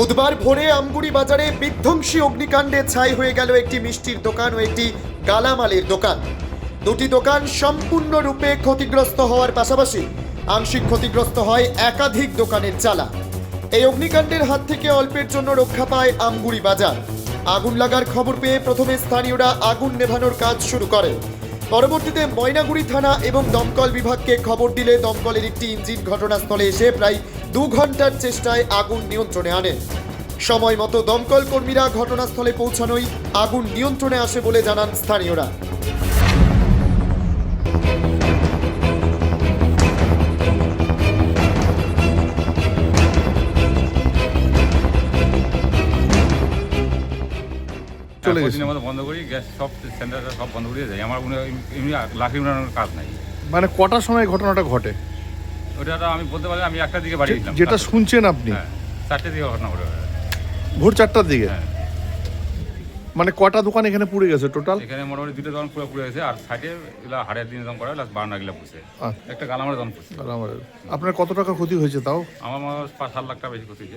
বুধবার ভোরে আমগুড়ি বাজারে বিধ্বংসী অগ্নিকাণ্ডে ছাই হয়ে গেল একটি মিষ্টির দোকান ও একটি গালামালের দোকান। দুটি দোকান সম্পূর্ণরূপে ক্ষতিগ্রস্ত হওয়ার পাশাপাশি আংশিক ক্ষতিগ্রস্ত হয় একাধিক দোকানের চালা। এই অগ্নিকাণ্ডের হাত থেকে অল্পের জন্য রক্ষা পায় আমগুড়ি বাজার। আগুন লাগার খবর পেয়ে প্রথমে স্থানীয়রা আগুন নেভানোর কাজ শুরু করে পরবর্তীতে ময়নাগুড়ি থানা এবং দমকল বিভাগকে খবর দিলে দমকলের একটি ইঞ্জিন ঘটনাস্থলে এসে প্রায় দু ঘণ্টার চেষ্টায় আগুন নিয়ন্ত্রণে আনে সময় মতো দমকল কর্মীরা ঘটনাস্থলে পৌঁছানোই আগুন নিয়ন্ত্রণে আসে বলে জানান স্থানীয়রা। চলে চলে গেছে। মতো বন্ধ করি গ্যাস সব সেন্টার সব বন্ধ করে আমার এমনি লাখি কাজ নাই। মানে কটার সময় ঘটনাটা ঘটে? ওটা আমি বলতে পারি আমি একটার দিকে বাড়ি গেছিলাম যেটা শুনছেন আপনি? চারটের চারটে দিকে ঘটনা ঘটে ভোর চারটার দিকে? হ্যাঁ। মানে কটা দোকান এখানে পুড়ে গেছে টোটাল এখানে মোটামুটি দুটো দোকান পুরো পুড়ে গেছে আর সাইডে এগুলো হাড়ের দিন দম করা প্লাস বারান্না গিলা পুষে। আচ্ছা। একটা গালামার দম পুষে। আপনার কত টাকা ক্ষতি হয়েছে তাও? আমার মনে হয় পাঁচ সাত লাখ টাকা বেশি ক্ষতি হয়েছে।